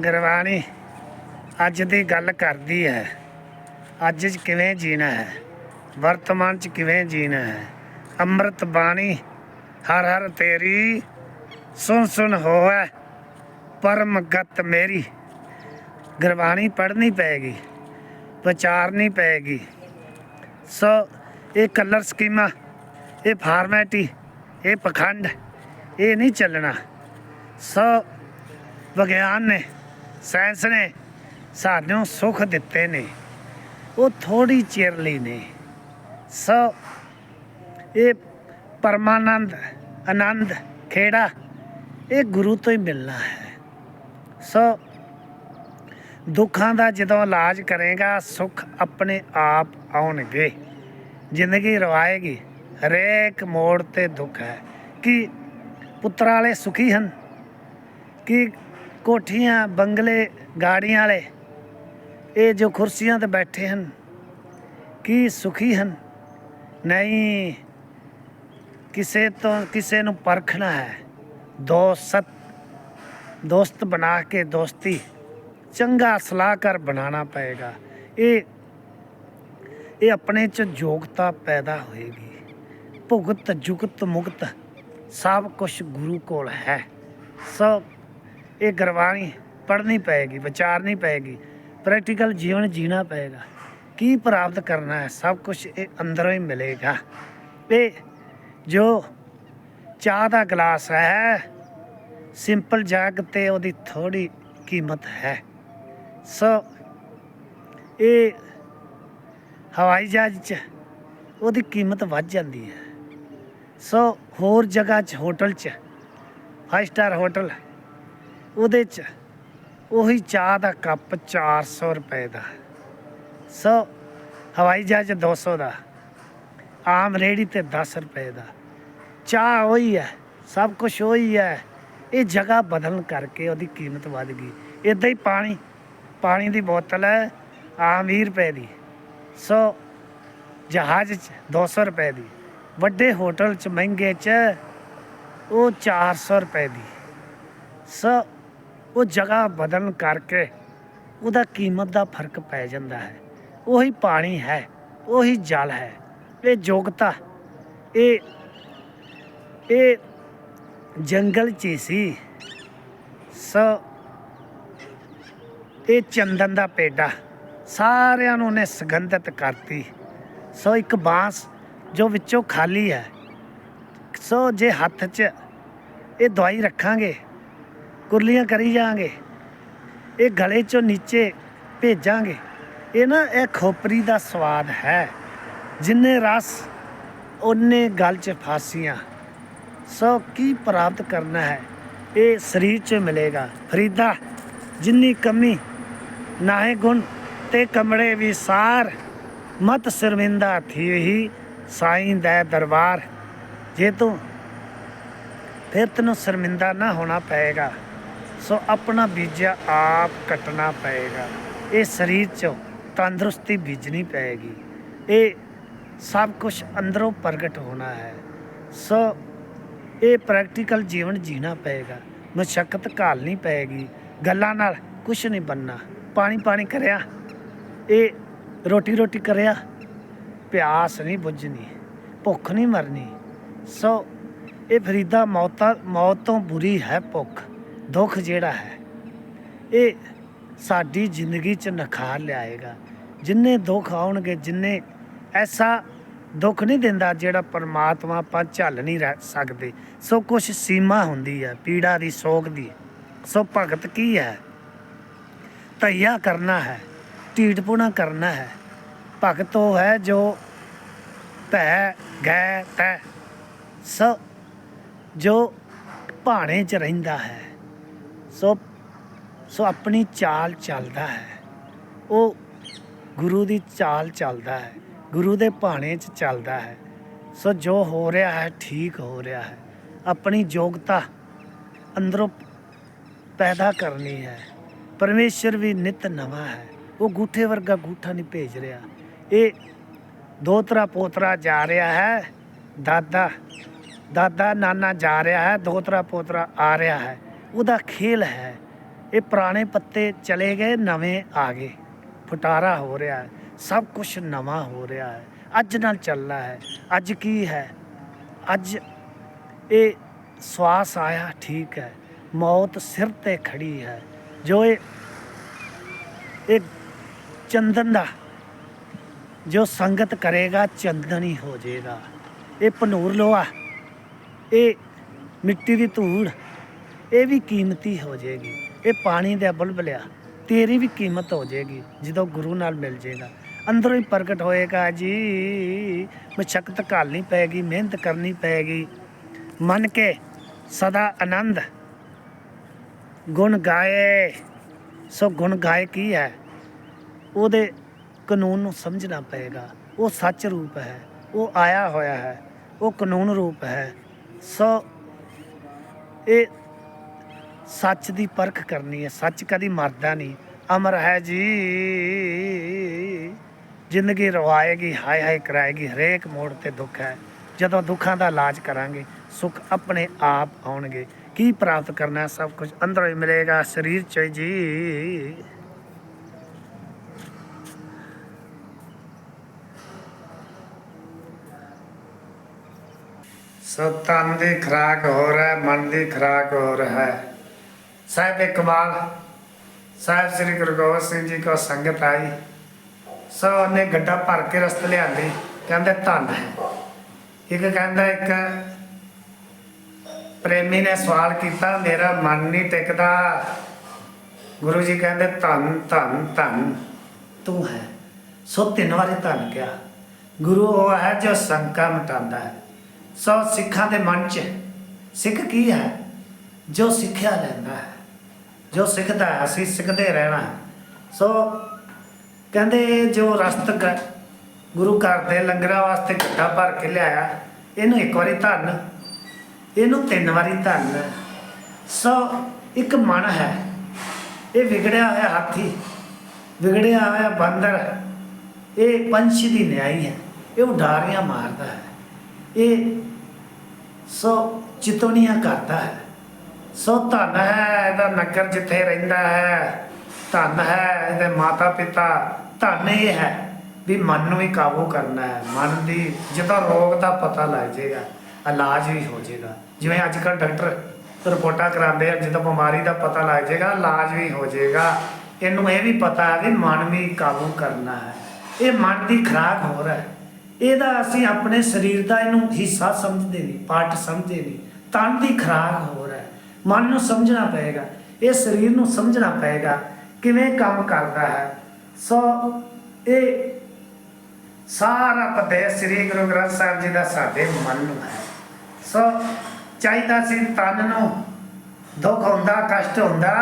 ਗੁਰਬਾਣੀ ਅੱਜ ਦੀ ਗੱਲ ਕਰਦੀ ਹੈ। ਅੱਜ 'ਚ ਕਿਵੇਂ ਜੀਣਾ ਹੈ? ਵਰਤਮਾਨ 'ਚ ਕਿਵੇਂ ਜੀਣਾ ਹੈ? ਅੰਮ੍ਰਿਤ ਬਾਣੀ ਹਰ ਹਰ ਤੇਰੀ ਸੁਣ ਸੁਣ ਹੋਵੇ, ਪਰਮ ਗਤ ਮੇਰੀ। ਗੁਰਬਾਣੀ ਪੜ੍ਹਨੀ ਪਏਗੀ ਵਿਚਾਰਨੀ ਪਏਗੀ ਸੋ ਇਹ ਕਲਰ ਸਕੀਮਾਂ, ਇਹ ਫਾਰਮੈਟੀ, ਇਹ ਪਖੰਡ, ਇਹ ਨਹੀਂ ਚੱਲਣਾ। ਸੋ ਵਿਗਿਆਨ ਨੇ ਸਾਇੰਸ ਨੇ, ਸਾਨੂੰ ਸੁੱਖ ਦਿੱਤੇ ਨੇ। ਉਹ ਥੋੜੀ ਚਿਰ ਲਈ ਨੇ। ਸੋ, ਇਹ ਪਰਮਾਨੰਦ, ਆਨੰਦ ਖੇੜਾ, ਇਹ ਗੁਰੂ ਤੋਂ ਹੀ ਮਿਲਣਾ ਹੈ। ਸੋ, ਦੁੱਖਾਂ ਦਾ ਜਦੋਂ ਇਲਾਜ ਕਰੇਗਾ, ਸੁੱਖ ਆਪਣੇ ਆਪ ਆਉਣਗੇ। ਜ਼ਿੰਦਗੀ ਰਵਾਏਗੀ। ਹਰੇਕ ਮੋੜ ਤੇ ਦੁੱਖ ਹੈ। ਕਿ ਪੁੱਤਰ ਵਾਲੇ ਸੁਖੀ ਹਨ? ਕਿ ਕੋਠੀਆਂ, ਬੰਗਲੇ, ਗਾੜੀਆਂ ਵਾਲੇ, ਇਹ ਜੋ ਕੁਰਸੀਆਂ ਤੇ ਬੈਠੇ ਹਨ, ਕੀ ਸੁਖੀ ਹਨ? ਨਹੀਂ, ਕਿਸੇ ਤੋਂ, ਕਿਸੇ ਨੂੰ ਪਰਖਣਾ ਹੈ। ਦੋਸਤ ਦੋਸਤ ਬਣਾ ਕੇ ਦੋਸਤੀ, ਚੰਗਾ ਸਲਾਹਕਾਰ ਬਣਾਉਣਾ ਪਏਗਾ। ਇਹ ਇਹ ਆਪਣੇ ਚ ਯੋਗਤਾ ਪੈਦਾ ਹੋਏਗੀ। ਭੁਗਤ, ਜੁਗਤ ਮੁਕਤ ਸਭ ਕੁਝ ਗੁਰੂ ਕੋਲ ਹੈ। ਸਭ ਇਹ ਗੁਰਬਾਣੀ ਪੜ੍ਹਨੀ ਪਏਗੀ, ਵਿਚਾਰਨੀ ਪਏਗੀ ਪ੍ਰੈਕਟੀਕਲ ਜੀਵਨ ਜੀਣਾ ਪਏਗਾ। ਕੀ ਪ੍ਰਾਪਤ ਕਰਨਾ ਹੈ? ਸਭ ਕੁਝ ਇਹ ਅੰਦਰੋਂ ਹੀ ਮਿਲੇਗਾ। ਇਹ ਜੋ ਚਾਹ ਦਾ ਗਲਾਸ ਹੈ ਸਿੰਪਲ ਜਗ ਤੇ ਉਹਦੀ ਥੋੜੀ ਕੀਮਤ ਹੈ। ਸੋ ਇਹ ਹਵਾਈ ਜਹਾਜ਼ 'ਚ ਉਹਦੀ ਕੀਮਤ ਵੱਧ ਜਾਂਦੀ ਹੈ। ਸੋ ਹੋਰ ਜਗ੍ਹਾ 'ਚ, ਹੋਟਲ 'ਚ ਫਾਈਵ ਸਟਾਰ ਹੋਟਲ ਉਹਦੇ 'ਚ ਉਹੀ ਚਾਹ ਦਾ ਕੱਪ 400 ਰੁਪਏ ਦਾ। ਸੋ ਹਵਾਈ ਜਹਾਜ਼ 'ਚ 200 ਦਾ, ਆਮ ਰੇੜੀ ਤੇ 10 ਰੁਪਏ ਦਾ। ਚਾਹ ਉਹੀ ਹੈ, ਸਭ ਕੁਝ ਉਹੀ ਹੈ। ਇਹ ਜਗ੍ਹਾ ਬਦਲਣ ਕਰਕੇ ਉਹਦੀ ਕੀਮਤ ਵੱਧ ਗਈ। ਇਦਾਂ ਹੀ ਪਾਣੀ ਪਾਣੀ ਦੀ ਬੋਤਲ ਹੈ, ਆਮ 20 ਰੁਪਏ ਦੀ। ਸੋ ਜਹਾਜ਼ 'ਚ 200 ਰੁਪਏ ਦੀ, ਵੱਡੇ ਹੋਟਲ 'ਚ ਮਹਿੰਗੇ 'ਚ ਉਹ 400 ਰੁਪਏ ਦੀ। ਸੋ ਉਹ ਜਗ੍ਹਾ ਬਦਲਣ ਕਰਕੇ ਉਹਦਾ ਕੀਮਤ ਦਾ ਫ਼ਰਕ ਪੈ ਜਾਂਦਾ ਹੈ। ਉਹੀ ਪਾਣੀ ਹੈ, ਉਹੀ ਜਲ ਹੈ, ਇਹ ਯੋਗਤਾ, ਇਹ ਇਹ ਜੰਗਲ 'ਚ ਹੀ ਸੀ। ਸੋ, ਇਹ ਚੰਦਨ ਦਾ ਪੇਡਾ, ਸਾਰਿਆਂ ਨੂੰ ਉਹਨੇ ਸੁਗੰਧਿਤ ਕਰਤੀ। ਸੋ ਇੱਕ ਬਾਂਸ ਜੋ ਵਿੱਚੋਂ ਖਾਲੀ ਹੈ, ਸੋ ਜੇ ਹੱਥ 'ਚ ਇਹ ਦਵਾਈ ਰੱਖਾਂਗੇ ਕੁਰਲੀਆਂ ਕਰੀ ਜਾਾਂਗੇ ਇਹ ਗਲੇ 'ਚੋਂ ਨੀਚੇ ਭੇਜਾਂਗੇ। ਇਹ ਨਾ, ਇਹ ਖੋਪਰੀ ਦਾ ਸਵਾਦ ਹੈ। ਜਿੰਨੇ ਰਸ ਉਹਨੇ ਗਲ 'ਚ ਫਾਸੀਆਂ। ਸੋ ਕੀ ਪ੍ਰਾਪਤ ਕਰਨਾ ਹੈ, ਇਹ ਸਰੀਰ 'ਚ ਮਿਲੇਗਾ। ਫਰੀਦਾ, ਜਿੰਨੀ ਕਮੀ, ਨਾਹੇ ਗੁਣ ਤੇ ਕਮੜੇ ਵਿਸਾਰ ਮਤ ਸ਼ਰਮਿੰਦਾ ਥੀ ਹੀ ਸਾਈਂ ਦਾ ਦਰਬਾਰ। ਜੇ ਤੂੰ, ਫਿਰ ਤੈਨੂੰ ਸ਼ਰਮਿੰਦਾ ਨਾ ਹੋਣਾ ਪਏਗਾ। ਸੋ ਆਪਣਾ ਬੀਜਿਆ ਆਪ ਕੱਟਣਾ ਪਏਗਾ। ਇਹ ਸਰੀਰ 'ਚੋਂ ਤੰਦਰੁਸਤੀ ਬੀਜਣੀ ਪਏਗੀ। ਇਹ ਸਭ ਕੁਝ ਅੰਦਰੋਂ ਪ੍ਰਗਟ ਹੋਣਾ ਹੈ। ਸੋ ਇਹ ਪ੍ਰੈਕਟੀਕਲ ਜੀਵਨ ਜੀਣਾ ਪਏਗਾ। ਮਸ਼ੱਕਤ ਘਾਲਣੀ ਪਏਗੀ। ਗੱਲਾਂ ਨਾਲ ਕੁਝ ਨਹੀਂ ਬੰਨਾ ਪਾਣੀ ਪਾਣੀ ਕਰਿਆ। ਇਹ ਰੋਟੀ ਰੋਟੀ ਕਰਿਆ। ਪਿਆਸ ਨਹੀਂ ਬੁੱਝਣੀ। ਭੁੱਖ ਨਹੀਂ ਮਰਨੀ। ਸੋ ਇਹ ਫਰੀਦਾ ਮੌਤਾਂ ਮੌਤ ਤੋਂ ਬੁਰੀ ਹੈ ਭੁੱਖ। ਦੁੱਖ ਜਿਹੜਾ ਹੈ, ਇਹ ਸਾਡੀ ਜ਼ਿੰਦਗੀ 'ਚ ਨਖਾਰ ਲਿਆਏਗਾ। ਜਿੰਨੇ ਦੁੱਖ ਆਉਣਗੇ, ਜਿੰਨੇ ਐਸਾ ਦੁੱਖ ਨਹੀਂ ਦਿੰਦਾ ਜਿਹੜਾ ਪਰਮਾਤਮਾ ਆਪਾਂ ਝੱਲ ਨਹੀਂ ਰਹਿ ਸਕਦੇ। ਸੋ ਕੁਝ ਸੀਮਾ ਹੁੰਦੀ ਹੈ, ਪੀੜਾ ਦੀ ਸੋਗ ਦੀ। ਸੋ ਭਗਤ ਕੀ ਹੈ? ਤਈਆ ਕਰਨਾ ਹੈ ਢੀਡਪੁਣਾ ਕਰਨਾ ਹੈ। ਭਗਤ ਉਹ ਹੈ ਜੋ ਭੈ, ਗੈ, ਤੈ, ਸ ਜੋ ਭਾਣੇ 'ਚ ਰਹਿੰਦਾ ਹੈ। ਸੋ ਸੋ ਆਪਣੀ ਚਾਲ ਚੱਲਦਾ ਹੈ। ਉਹ ਗੁਰੂ ਦੀ ਚਾਲ ਚੱਲਦਾ ਹੈ, ਗੁਰੂ ਦੇ ਭਾਣੇ 'ਚ ਚੱਲਦਾ ਹੈ। ਸੋ ਜੋ ਹੋ ਰਿਹਾ ਹੈ, ਠੀਕ ਹੋ ਰਿਹਾ ਹੈ। ਆਪਣੀ ਯੋਗਤਾ ਅੰਦਰੋਂ ਪੈਦਾ ਕਰਨੀ ਹੈ। ਪਰਮੇਸ਼ਰ ਵੀ ਨਿਤ ਨਵਾਂ ਹੈ। ਉਹ ਗੂਠੇ ਵਰਗਾ ਗੂਠਾ ਨਹੀਂ ਭੇਜ ਰਿਹਾ। ਇਹ ਦੋਤਰਾ ਪੋਤਰਾ ਜਾ ਰਿਹਾ ਹੈ। ਦਾਦਾ ਦਾਦਾ ਨਾਨਾ ਜਾ ਰਿਹਾ ਹੈ। ਦੋਤਰਾ ਪੋਤਰਾ ਆ ਰਿਹਾ ਹੈ। ਉਹਦਾ ਖੇਲ ਹੈ। ਇਹ ਪੁਰਾਣੇ ਪੱਤੇ ਚਲੇ ਗਏ, ਨਵੇਂ ਆ ਗਏ। ਫਟਾਰਾ ਹੋ ਰਿਹਾ ਹੈ। ਸਭ ਕੁਝ ਨਵਾਂ ਹੋ ਰਿਹਾ ਹੈ। ਅੱਜ ਨਾਲ ਚੱਲਣਾ ਹੈ। ਅੱਜ ਕੀ ਹੈ? ਅੱਜ ਇਹ ਸਵਾਸ ਆਇਆ, ਠੀਕ ਹੈ। ਮੌਤ ਸਿਰ ਤੇ ਖੜੀ ਹੈ। ਜੋ ਇਹ ਇਹ ਚੰਦਨ ਦਾ, ਜੋ ਸੰਗਤ ਕਰੇਗਾ, ਚੰਦਨ ਹੀ ਹੋ ਜਾਏਗਾ। ਇਹ ਪਨੂਰ ਲੋਹਾ, ਇਹ ਮਿੱਟੀ ਦੀ ਧੂੜ ਇਹ ਵੀ ਕੀਮਤੀ ਹੋ ਜਾਏਗੀ। ਇਹ ਪਾਣੀ ਦਾ ਬੁਲਬੁਲਿਆ ਤੇਰੀ ਵੀ ਕੀਮਤ ਹੋ ਜਾਏਗੀ, ਜਦੋਂ ਗੁਰੂ ਨਾਲ ਮਿਲ ਜਾਏਗਾ। ਅੰਦਰੋਂ ਹੀ ਪ੍ਰਗਟ ਹੋਏਗਾ ਜੀ ਮਸ਼ਕਤ ਘਾਲਣੀ ਪਏਗੀ ਮਿਹਨਤ ਕਰਨੀ ਪਏਗੀ ਮਨ ਕੇ ਸਦਾ ਆਨੰਦ। ਗੁਣ ਗਾਏ, ਸੋ ਗੁਣ ਗਾਏ ਕੀ ਹੈ? ਉਹਦੇ ਕਾਨੂੰਨ ਨੂੰ ਸਮਝਣਾ ਪਏਗਾ। ਉਹ ਸੱਚ ਰੂਪ ਹੈ, ਉਹ ਆਇਆ ਹੋਇਆ ਹੈ, ਉਹ ਕਾਨੂੰਨ ਰੂਪ ਹੈ। ਸੋ ਇਹ ਸੱਚ ਦੀ ਪਰਖ ਕਰਨੀ ਹੈ। ਸੱਚ ਕਦੀ ਮਰਦਾ ਨਹੀਂ। ਅਮਰ ਹੈ ਜੀ। ਜ਼ਿੰਦਗੀ ਰਵਾਏਗੀ ਹਾਏ ਹਾਏ ਕਰਾਏਗੀ। ਹਰੇਕ ਮੋੜ ਤੇ ਦੁੱਖ ਹੈ। ਜਦੋਂ ਦੁੱਖਾਂ ਦਾ ਇਲਾਜ ਕਰਾਂਗੇ ਸੁੱਖ ਆਪਣੇ ਆਪ ਆਉਣਗੇ। ਕੀ ਪ੍ਰਾਪਤ ਕਰਨਾ ਸਭ ਕੁਝ ਅੰਦਰੋਂ ਹੀ ਮਿਲੇਗਾ। ਸਰੀਰ ਚ ਹੀ ਜੀ। ਸੋ ਤਨ ਦੀ ਖਰਾਕ ਹੋ ਰਿਹਾ ਹੈ, ਮਨ ਦੀ ਖਰਾਕ ਹੋ ਰਿਹਾ ਹੈ। ਸਾਹਿਬ ਇਕਬਾਲ ਸਾਹਿਬ ਸ੍ਰੀ ਗੁਰੂ ਗੋਬਿੰਦ ਸਿੰਘ ਜੀ ਕੋ ਸੰਗਤ ਆਈ। ਸੋ ਉਹਨੇ ਗੱਡਾ ਭਰ ਕੇ ਰਸਤੇ ਲਿਆਂਦੀ। ਕਹਿੰਦੇ, ਧੰਨ ਹੈ। ਇੱਕ ਕਹਿੰਦਾ, ਇੱਕ ਪ੍ਰੇਮੀ ਨੇ ਸਵਾਲ ਕੀਤਾ, ਮੇਰਾ ਮਨ ਨਹੀਂ ਟਿਕਦਾ। ਗੁਰੂ ਜੀ ਕਹਿੰਦੇ, ਧੰਨ ਧੰਨ ਧੰਨ, ਤੂੰ ਹੈ। ਸੋ ਤਿੰਨ ਵਾਰੀ ਧੰਨ ਕਿਹਾ। ਗੁਰੂ ਉਹ ਹੈ ਜੋ ਸੰਕਾ ਮਿਟਾਉਂਦਾ ਹੈ। ਸੋ ਸਿੱਖਾਂ ਦੇ ਮਨ 'ਚ ਸਿੱਖ ਕੀ ਹੈ? ਜੋ ਸਿੱਖਿਆ ਲੈਂਦਾ ਹੈ। ਜੋ ਸਿੱਖਦਾ ਹੈ, ਅਸੀਂ ਸਿੱਖਦੇ ਰਹਿਣਾ ਸੋ ਕਹਿੰਦੇ ਇਹ ਜੋ ਰਸਤ ਗੁਰੂ ਘਰ ਦੇ ਲੰਗਰਾਂ ਵਾਸਤੇ ਗੱਡਾ ਭਰ ਕੇ ਲਿਆਇਆ, ਇਹਨੂੰ ਇੱਕ ਵਾਰੀ ਧੰਨ। ਇਹਨੂੰ ਤਿੰਨ ਵਾਰੀ ਧੰਨ। ਸੋ ਇੱਕ ਮਨ ਹੈ। ਇਹ ਵਿਗੜਿਆ ਹੋਇਆ ਹਾਥੀ, ਵਿਗੜਿਆ ਹੋਇਆ ਬਾਂਦਰ ਇਹ ਪੰਛੀ ਦੀ ਨਿਆਈ ਹੈ। ਇਹ ਉਡਾਰੀਆਂ ਮਾਰਦਾ ਹੈ। ਇਹ ਸੋ ਚਿਤਵਨੀਆਂ ਕਰਦਾ ਹੈ। ਸੋ ਧਨ ਹੈ ਇਹਦਾ ਨਗਰ ਜਿੱਥੇ ਰਹਿੰਦਾ ਹੈ। ਧਨ ਹੈ ਇਹਦੇ ਮਾਤਾ ਪਿਤਾ ਧਨ ਇਹ ਹੈ ਵੀ ਮਨ ਨੂੰ ਵੀ ਕਾਬੂ ਕਰਨਾ ਹੈ। ਮਨ ਦੀ ਜਦੋਂ ਰੋਗ ਦਾ ਪਤਾ ਲੱਗ ਜਾਏਗਾ, ਇਲਾਜ ਵੀ ਹੋ ਜਾਏਗਾ। ਜਿਵੇਂ ਅੱਜ ਕੱਲ੍ਹ ਡਾਕਟਰ ਰਿਪੋਰਟਾਂ ਕਰਾਉਂਦੇ ਆ, ਜਦੋਂ ਬਿਮਾਰੀ ਦਾ ਪਤਾ ਲੱਗ ਜਾਏਗਾ, ਇਲਾਜ ਵੀ ਹੋ ਜਾਏਗਾ। ਇਹਨੂੰ ਇਹ ਵੀ ਪਤਾ ਹੈ ਵੀ ਮਨ ਵੀ ਕਾਬੂ ਕਰਨਾ ਹੈ। ਇਹ ਮਨ ਦੀ ਖਰਾਕ ਹੋ ਰਿਹਾ ਹੈ। ਇਹਦਾ ਅਸੀਂ ਆਪਣੇ ਸਰੀਰ ਦਾ ਇਹਨੂੰ ਹਿੱਸਾ ਸਮਝਦੇ ਨਹੀਂ, ਪਾਰਟ ਸਮਝਦੇ ਨਹੀਂ। ਤਨ ਦੀ ਖਰਾਕ ਹੋ ਰਿਹਾ ਹੈ। ਮਨ ਨੂੰ ਸਮਝਣਾ ਪਏਗਾ, ਇਹ ਸਰੀਰ ਨੂੰ ਸਮਝਣਾ ਪਏਗਾ ਕਿਵੇਂ ਕੰਮ ਕਰਦਾ ਹੈ। ਸੋ ਇਹ ਸਾਰਾ ਪਤੇ ਸ੍ਰੀ ਗੁਰੂ ਗ੍ਰੰਥ ਸਾਹਿਬ ਜੀ ਦਾ ਸਾਡੇ ਮਨ ਨੂੰ ਹੈ। ਸੋ ਚਾਹੀਦਾ ਸੀ ਤਨ ਨੂੰ ਦੁੱਖ ਹੁੰਦਾ, ਕਸ਼ਟ ਹੁੰਦਾ,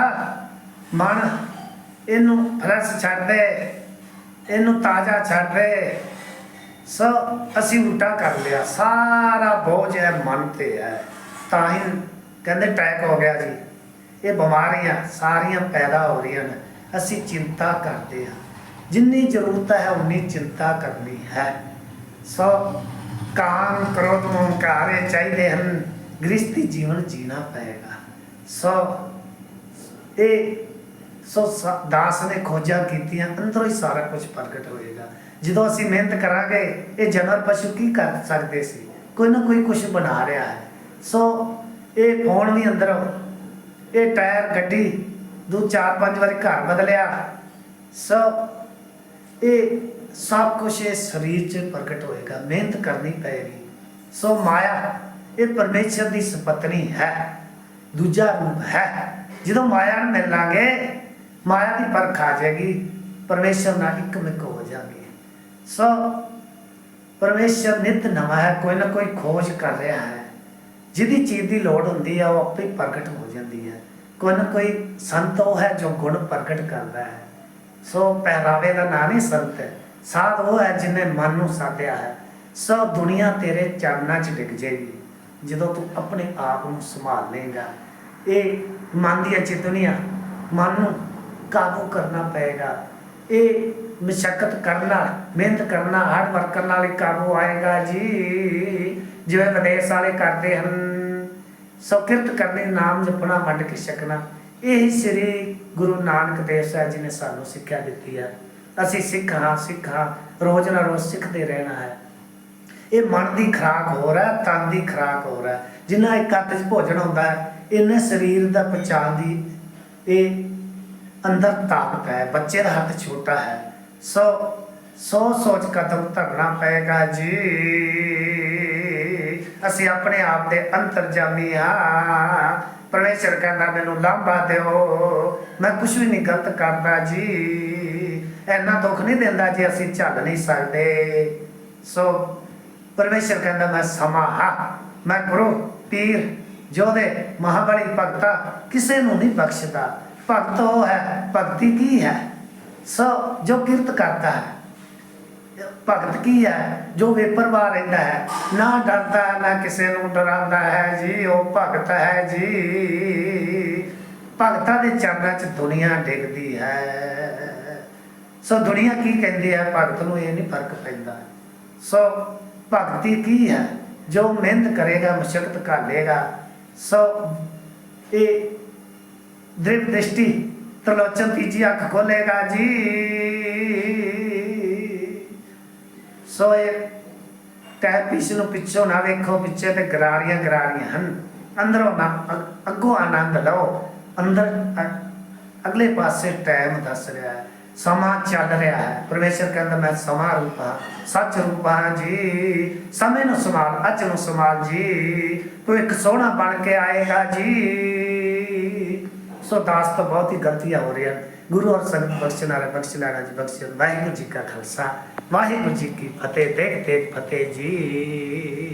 ਮਨ ਇਹਨੂੰ ਫਰਸ ਛੱਡ ਦੇ, ਇਹਨੂੰ ਤਾਜ਼ਾ ਛੱਡ ਦੇ। ਸੋ ਅਸੀਂ ਉਲਟਾ ਕਰ ਲਿਆ, ਸਾਰਾ ਬੋਝ ਹੈ ਮਨ ਤੇ ਹੈ। ਤਾਂ ਹੀ ਕਹਿੰਦੇ ਅਟੈਕ ਹੋ ਗਿਆ ਜੀ। ਇਹ ਬਿਮਾਰੀਆਂ ਸਾਰੀਆਂ ਪੈਦਾ ਹੋ ਰਹੀਆਂ ਨੇ। ਅਸੀਂ ਚਿੰਤਾ ਕਰਦੇ ਹਾਂ। ਜਿੰਨੀ ਜ਼ਰੂਰਤ ਹੈ, ਉਨੀ ਚਿੰਤਾ ਕਰਨੀ ਹੈ। ਸੋ ਕਾਮ ਕ੍ਰੋਧ ਮੋਹਕਾਰੇ ਚਾਹੀਦੇ ਹਨ। ਗ੍ਰਸਤੀ ਜੀਵਨ ਜੀਣਾ ਪਏਗਾ। ਸੋ ਇਹ ਸੋ ਦਾਸ ਨੇ ਖੋਜਾਂ ਕੀਤੀਆਂ, ਅੰਦਰੋਂ ਹੀ ਸਾਰਾ ਕੁਝ ਪ੍ਰਗਟ ਹੋਏਗਾ। ਜਦੋਂ ਅਸੀਂ ਮਿਹਨਤ ਕਰਾਂਗੇ, ਇਹ ਜਾਨਵਰ ਪਸ਼ੂ ਕੀ ਕਰ ਸਕਦੇ ਸੀ? ਕੋਈ ਨਾ ਕੋਈ ਕੁਝ ਬਣਾ ਰਿਹਾ ਹੈ। ਸੋ ਇਹ ਫੋਨ ਵੀ ਅੰਦਰ। ਇਹ ਟਾਇਰ, ਗੱਡੀ, ਦੋ, ਚਾਰ, ਪੰਜ ਵਾਰੀ ਘਰ ਬਦਲਿਆ। ਸੋ ਇਹ ਸਭ ਕੁਝ ਇਹ ਸਰੀਰ 'ਚ ਪ੍ਰਗਟ ਹੋਏਗਾ, ਮਿਹਨਤ ਕਰਨੀ ਪਏਗੀ। ਸੋ ਮਾਇਆ, ਇਹ ਪਰਮੇਸ਼ਰ ਦੀ ਸੰਪਤਨੀ ਹੈ, ਦੂਜਾ ਰੂਪ ਹੈ। ਜਦੋਂ ਮਾਇਆ ਨੂੰ ਮਿਲ ਲਾਂਗੇ, ਮਾਇਆ ਦੀ ਪਰਖ ਆ ਜਾਏਗੀ, ਪਰਮੇਸ਼ਰ ਨਾਲ ਇੱਕ ਮਿਕ ਹੋ ਜਾਗੇ। ਸੋ ਪਰਮੇਸ਼ਰ ਨਿਤ ਨਵਾਂ ਹੈ, ਕੋਈ ਨਾ ਕੋਈ ਖੋਜ ਕਰ ਰਿਹਾ ਹੈ। ਜਿਹਦੀ ਚੀਜ਼ ਦੀ ਲੋੜ ਹੁੰਦੀ ਹੈ ਉਹ ਆਪੇ ਪ੍ਰਗਟ ਹੋ ਜਾਂਦੀ ਹੈ ਕੋਈ ਨਾ ਕੋਈ ਸੰਤ ਉਹ ਹੈ ਜੋ ਗੁਣ ਪ੍ਰਗਟ ਕਰਦਾ ਹੈ। ਸੋ ਪਹਿਰਾਵੇ ਦਾ ਨਾਂ ਨਹੀਂ ਸੰਤ ਸਾਧ ਉਹ ਹੈ ਜਿਨੇ ਮਨ ਨੂੰ ਸਾਧਿਆ ਹੈ। ਸੋ ਦੁਨੀਆ ਤੇਰੇ ਚਰਨਾਂ 'ਚ ਡਿੱਗ ਜਾਏਗੀ। ਜਦੋਂ ਤੂੰ ਆਪਣੇ ਆਪ ਨੂੰ ਸੰਭਾਲ ਲੇਗਾ ਇਹ ਮਨ ਦੀਆਂ ਚਿਤਨੀਆਂ ਮਨ ਨੂੰ ਕਾਬੂ ਕਰਨਾ ਪਏਗਾ। ਇਹ ਮਸ਼ਕਤ ਕਰਨਾ ਮਿਹਨਤ ਕਰਨਾ ਹਾਰਡ ਵਰਕ ਕਰਨ ਨਾਲ ਕਾਬੂ ਆਏਗਾ ਜੀ। ਜਿਵੇਂ ਵਿਦੇਸ਼ ਵਾਲੇ ਕਰਦੇ ਹਨ ਸੋ ਕਿਰਤ ਕਰਨੀ, ਨਾਮ ਜਪਣਾ, ਵੰਡ ਕੇ ਛਕਣਾ, ਇਹ ਸ੍ਰੀ ਗੁਰੂ ਨਾਨਕ ਦੇਵ ਸਾਹਿਬ ਜੀ ਨੇ ਸਾਨੂੰ ਸਿੱਖਿਆ ਦਿੱਤੀ ਹੈ ਅਸੀਂ ਸਿੱਖ ਹਾਂ ਸਿੱਖ ਹਾਂ, ਰੋਜ਼ ਨਾ ਰੋਜ਼ ਸਿੱਖਦੇ ਰਹਿਣਾ ਹੈ। ਇਹ ਮਨ ਦੀ ਖਰਾਕ ਹੋ ਰਿਹਾ ਤਨ ਦੀ ਖਰਾਕ ਹੋ। ਰਿਹਾ ਜਿੰਨਾ ਇੱਕ ਹੱਥ 'ਚ ਭੋਜਨ ਹੁੰਦਾ ਹੈ, ਇਹਨੇ ਸਰੀਰ ਦਾ ਪਛਾਣ ਦੀ ਇਹ ਅੰਦਰ ਤਾਕਤ ਹੈ। ਬੱਚੇ ਦਾ ਹੱਥ ਛੋਟਾ ਹੈ। ਸੋ ਸੋ ਸੋਚ ਕਦਮ ਧਰਨਾ ਪਏਗਾ ਜੀ। ਅਸੀਂ ਆਪਣੇ ਆਪ ਦੇ ਅੰਤਰਜਾਮੀ ਹਾਂ। ਪਰਮੇਸ਼ਰ ਕਹਿੰਦਾ, ਮੈਨੂੰ ਲਾਂਭਾ ਦਿਓ। ਮੈਂ ਕੁਝ ਵੀ ਨਹੀਂ ਗਲਤ ਕਰਦਾ ਜੀ। ਇੰਨਾ ਦੁੱਖ ਨਹੀਂ ਦਿੰਦਾ ਜੀ ਅਸੀਂ ਝੱਲ ਨਹੀਂ ਸਕਦੇ। ਸੋ ਪਰਮੇਸ਼ਰ ਕਹਿੰਦਾ, ਮੈਂ ਸਮਾਂ ਹਾਂ। ਮੈਂ ਗੁਰੂ, ਪੀਰ ਜੋਦੇ ਮਹਾਬਲੀ ਭਗਤਾ ਕਿਸੇ ਨੂੰ ਨਹੀਂ ਬਖਸ਼ਦਾ। ਭਗਤ ਉਹ ਹੈ, ਭਗਤੀ ਕੀ ਹੈ? ਸੋ ਜੋ ਕਿਰਤ ਕਰਦਾ ਹੈ। ਭਗਤ ਕੀ ਹੈ? ਜੋ ਬੇਪਰਵਾਹ ਰਹਿੰਦਾ ਹੈ। ਨਾ ਡਰਦਾ, ਨਾ ਕਿਸੇ ਨੂੰ ਡਰਾਉਂਦਾ ਹੈ ਜੀ, ਉਹ ਭਗਤ ਹੈ ਜੀ। ਭਗਤਾਂ ਦੇ ਚਰਨਾਂ 'ਚ ਦੁਨੀਆ ਡਿੱਗਦੀ ਹੈ। ਸੋ ਦੁਨੀਆ ਕੀ ਕਹਿੰਦੀ ਹੈ? ਭਗਤ ਨੂੰ ਇਹ ਨਹੀਂ ਫ਼ਰਕ ਪੈਂਦਾ। ਸੋ ਭਗਤੀ ਕੀ ਹੈ? ਜੋ ਮਿਹਨਤ ਕਰੇਗਾ ਮਸ਼ਕਤ ਘਾਲੇਗਾ। ਸੋ ਇਹ ਦ੍ਰਿਵ ਦ੍ਰਿਸ਼ਟੀ ਤਲੋਚਨ ਤੀਜੀ ਅੱਖ ਖੋਲੇਗਾ ਜੀ। ਸੋ ਇਹ ਟੈ ਪਿੱਛੇ ਨੂੰ ਪਿੱਛੋਂ ਨਾ ਵੇਖੋ, ਪਿੱਛੇ ਤੇ ਗਰਾਰੀਆਂ ਗਰਾਰੀਆਂ ਹਨ। ਅੰਦਰੋਂ ਨਾ ਅੱਗੋਂ ਆਨੰਦ ਲਓ। ਅੰਦਰ ਅਗਲੇ ਪਾਸੇ ਟਾਈਮ ਦੱਸ ਰਿਹਾ ਹੈ। ਸਮਾਂ ਚੱਲ ਰਿਹਾ ਹੈ। ਪਰਮੇਸ਼ਰ ਕਹਿੰਦਾ, ਮੈਂ ਸਮਾਂ ਰੂਪ ਸੱਚ ਰੂਪ ਜੀ। ਸਮੇਂ ਨੂੰ ਸੰਭਾਲ, ਅੱਜ ਨੂੰ ਸੰਭਾਲ ਜੀ। ਤੂੰ ਇੱਕ ਸੋਹਣਾ ਬਣ ਕੇ ਆਏਗਾ ਜੀ। ਸੋ ਦਾਸ ਤੋਂ ਬਹੁਤ ਹੀ ਗਲਤੀਆਂ ਹੋ ਰਹੀਆਂ ਗੁਰੂ ਔਰ ਸੰਗਤ ਬਖਸ਼ਣ ਵਾਲੇ ਬਖਸ਼ ਲੈਣਾ ਜੀ, ਬਖਸ਼ ਵਾਹਿਗੁਰੂ ਜੀ ਕਾ ਖਾਲਸਾ। ਵਾਹਿਗੁਰੂ ਜੀ ਕੀ ਫਤਿਹ ਦੇਖ ਦੇਖ ਫਤਿਹ ਜੀ।